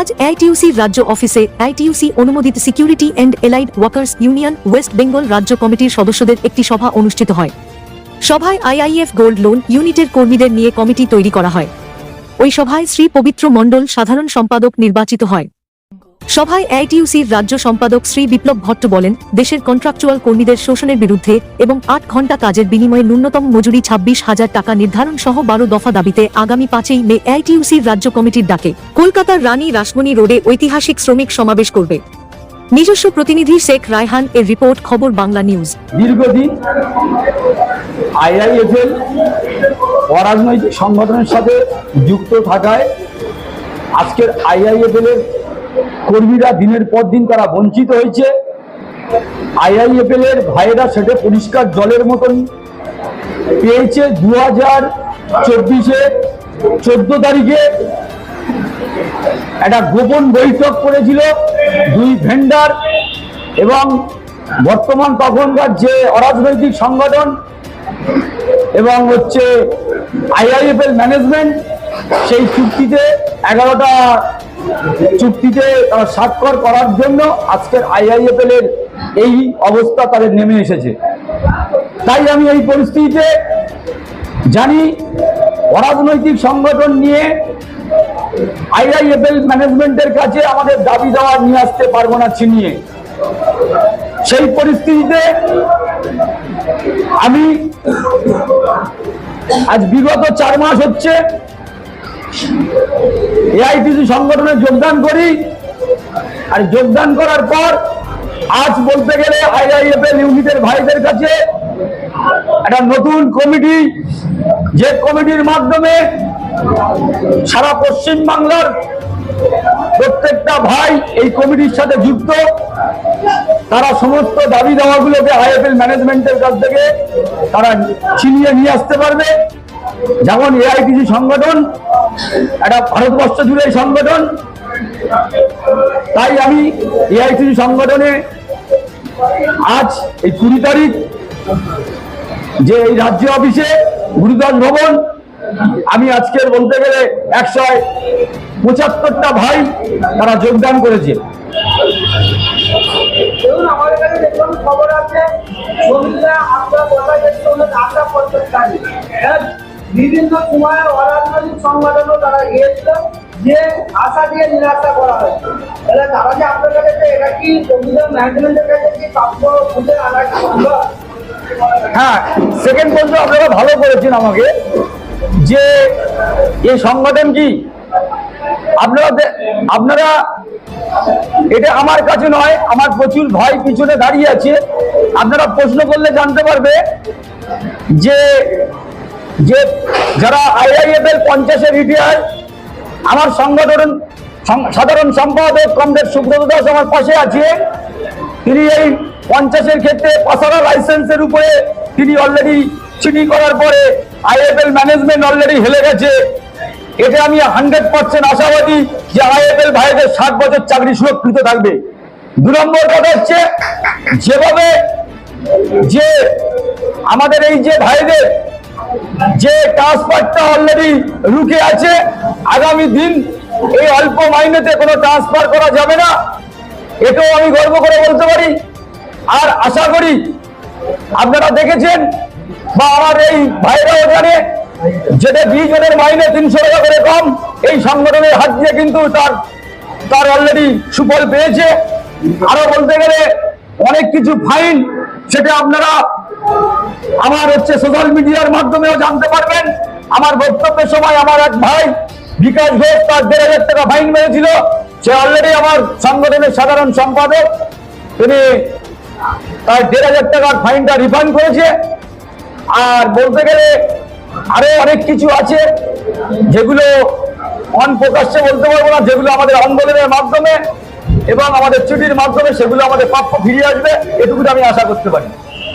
আজ আইটিউসির রাজ্য অফিসে আইটিউসি অনুমোদিত security and allied workers union West Bengal রাজ্য কমিটির সদস্যদের একটি সভা অনুষ্ঠিত হয়। সভায় আইআইএফ গোল্ড লোন ইউনিটের কর্মীদের নিয়ে কমিটি তৈরি করা হয়। ওই সভায় শ্রী পবিত্র মণ্ডল সাধারণ সম্পাদক নির্বাচিত হয়। সভায় আইটিউসির রাজ্য সম্পাদক শ্রী বিপ্লব ভট্ট বলেন, দেশের কন্ট্রাকচুয়াল কর্মীদের শোষণের বিরুদ্ধে এবং আট ঘণ্টা কাজের বিনিময়ে ন্যূনতম মজুরি ছাব্বিশ হাজার টাকা নির্ধারণ সহ বারো দফা দাবিতে আগামী পাঁচই মে আইটিউসির রাজ্য কমিটির ডাকে, কলকাতার রানী রাসমণি রোডে ঐতিহাসিক শ্রমিক সমাবেশ করবে। নিজস্ব প্রতিনিধি শেখ রায়হান এর রিপোর্ট, খবর বাংলা নিউজ। দীর্ঘদিন আইআইএফএল অরাজনৈতিক সংগঠনের সাথে যুক্ত থাকায় আজকের আইআইএফএল এর কর্মীরা দিনের পর দিন তারা বঞ্চিত হয়েছে। আইআইএফএল এর ভাইয়েরা সেটা পরিষ্কার জলের মতন পেয়েছে দু হাজার চব্বিশে চোদ্দ তারিখে। একটা গোপন বৈঠক করেছিল দুই ভেন্ডার এবং বর্তমান তখনকার যে অরাজনৈতিক সংগঠন এবং হচ্ছে আইআইএফএল ম্যানেজমেন্ট সেই চুক্তিতে এগারোটা চুক্তিতে স্বাক্ষর করার জন্য আজকের আইআইএফএল এর এই অবস্থা তাদের নেমে এসেছে। তাই আমি এই পরিস্থিতিতে জানি, অরাজনৈতিক সংগঠন নিয়ে আইআইএফএল ম্যানেজমেন্টের কাছে আমাদের দাবি দেওয়া নিয়ে আসতে পারব না ছিনিয়ে। সেই পরিস্থিতিতে আমি আজ বিগত চার মাস হচ্ছে এআইটিসি সংগঠনে যোগদান করি। আর যোগদান করার পর আজ বলতে গেলে আইআইএফএল ইউনিটের ভাইদের কাছে একটা নতুন কমিটি, যে কমিটির মাধ্যমে সারা পশ্চিম বাংলার প্রত্যেকটা ভাই এই কমিটির সাথে যুক্ত। তারা সমস্ত দাবি দাওয়াগুলোকে আইএফএল ম্যানেজমেন্টের কাছ থেকে তারা ছিনিয়ে নিয়ে আসতে পারবে। যেমন এআইটিসি সংগঠন, একটা ভারতবর্ষ জুড়ে সংগঠন, তাই আমি এআইটিসি সংগঠনে আজ এই কুড়ি তারিখ যে এই রাজ্য অফিসে গুরুদাস ভবন, আমি আজকের বলতে গেলে একশো পঁচাত্তরটা ভাই তারা যোগদান করেছে। খবর আছে বিভিন্ন সময়ে অরাজনৈতিক সংগঠনও তারা গিয়েছিল যে আশা দিয়ে নিরাশা করা হয়েছে। তাহলে তারা যে আপনার কাছে এটা কি কমিশন ম্যানেজমেন্টের কাছে কি প্রাপ্য খুঁজে আনা কি সম্ভব? হ্যাঁ সেকেন্ড পর্যন্ত আপনারা ভালো করেছেন আমাকে, যে এই সংগঠন কি? আপনারা আপনারা, এটা আমার কাছে নয়, আমার প্রচুর ভাই পিছনে দাঁড়িয়ে আছে। আপনারা প্রশ্ন করলে জানতে পারবে যে যে যারা আইআইএফ এর পঞ্চাশে রিটায়ার আমার সংগঠন সাধারণ সম্পাদক কমরেড সুব্রত দাস আমার পাশে আছে। তিনি এই পঞ্চাশের ক্ষেত্রে পাসারা লাইসেন্সের উপরে তিনি অলরেডি চিনি করার পরে আইএফএল ম্যানেজমেন্ট অলরেডি হেলে গেছে। এতে আমি হান্ড্রেড পার্সেন্ট আশাবাদী যে আইএফএল ভাইদের ষাট বছর চাকরি সুরক্ষিত থাকবে। দু নম্বর কথা হচ্ছে, যেভাবে যে আমাদের এই যে ভাইদের যে ট্রান্সফারটা অলরেডি রুকে আছে, আগামী দিন এই অল্প মাইনেতে কোনো ট্রান্সফার করা যাবে না। এটাও আমি গর্ব করে বলতে পারি। আর আশা করি আপনারা দেখেছেন বা আমার এই ভাইরাও ওখানে, যেটা বিশ জনের মাইনে তিনশো টাকা করে কম, এই সংগঠনের হাত দিয়ে কিন্তু তার তার অলরেডি সুফল পেয়েছে। আরও বলতে গেলে অনেক কিছু ফাইন সেটা আপনারা আমার হচ্ছে সোশ্যাল মিডিয়ার মাধ্যমেও জানতে পারবেন। আমার বক্তব্যের সময় আমার এক ভাই, বিকাশ ঘোষ, তার দেড় হাজার টাকা ফাইন মেরেছিল। সে অলরেডি আমার সংগঠনের সাধারণ সম্পাদক। তিনি তার দেড় হাজার টাকার ফাইনটা রিফান্ড করেছে। আর বলতে গেলে আরও অনেক কিছু আছে, যেগুলো অন প্রকাশ্যে বলতে পারব না, যেগুলো আমাদের আন্দোলনের মাধ্যমে এবং আমাদের চিঠির মাধ্যমে, সেগুলো আমাদের প্রাপ্য ফিরিয়ে আসবে। এটুকু আমি আশা করতে পারি।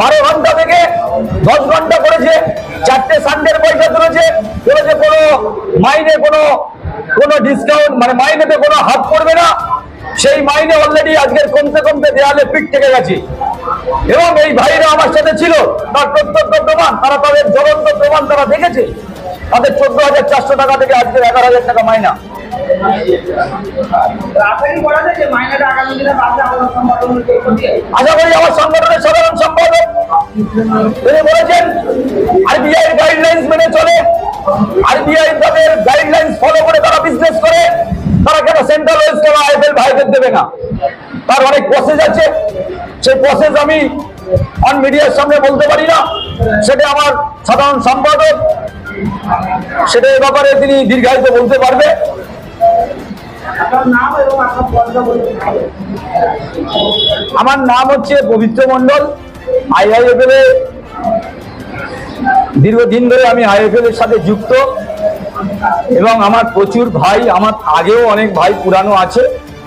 বারো ঘণ্টা থেকে দশ ঘণ্টা করেছে, চারটে সানডের পয়সা তুলেছে বলেছে কোনো মাইনে, কোনো কোনো ডিসকাউন্ট মানে মাইনেতে কোনো হাত পড়বে না। সেই মাইনে অলরেডি আজকের কমতে কমতে দেয়ালে পিঠ থেকে গেছে। এবং এই ভাইরা আমার সাথে ছিল, তার প্রত্যক্ষ প্রমাণ, তারা তাদের জ্বলন্ত প্রমাণ তারা দেখেছে। তাদের চোদ্দ হাজার চারশো টাকা থেকে আজকের এগারো হাজার টাকা মাইনা। আশা করি আমার সংগঠনের সাধারণ সম্পাদক, তিনি বলেছেন আরবিআই গাইডলাইন্স মেনে চলে। আরবিআই তাদের গাইডলাইন্স ফলো করে তারা বিজনেস করে। তারা কেন সেন্ট্রাল ওয়েস্ট কেন আইএফএল ভাইদের দেবে না? তার অনেক প্রসেস আছে। সেই প্রসেস আমি অন মিডিয়ার সামনে বলতে পারি না। সেটা আমার সাধারণ সম্পাদক, সেটা এ ব্যাপারে তিনি দীর্ঘায়িত বলতে পারবে। আমার নাম হচ্ছে পবিত্র মন্ডল আইআইএফএল এ দীর্ঘদিন ধরে আমি আইএফএল এর সাথে যুক্ত। এবং আমার প্রচুর ভাই, আমার আগেও অনেক ভাই পুরানো আছে,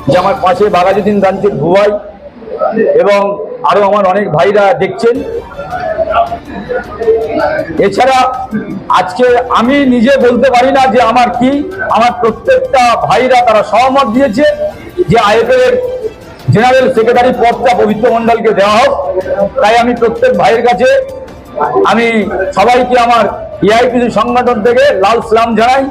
যে আমার পাশে বাঘাযতীন ব্রাঞ্চের ভুয়াই এবং আরও আমার অনেক ভাইরা দেখছেন। এছাড়া আজকে আমি নিজে বলতে পারি না যে আমার কি, আমার প্রত্যেকটা ভাইরা তারা সহমত দিয়েছে যে আইএফএল এর জেনারেল সেক্রেটারি পদটা পবিত্র মন্ডলকে দেওয়া হোক। তাই আমি প্রত্যেক ভাইয়ের কাছে আমি সবাইকে আমার এআইপিসি সংগঠন থেকে লাল সালাম জানাই।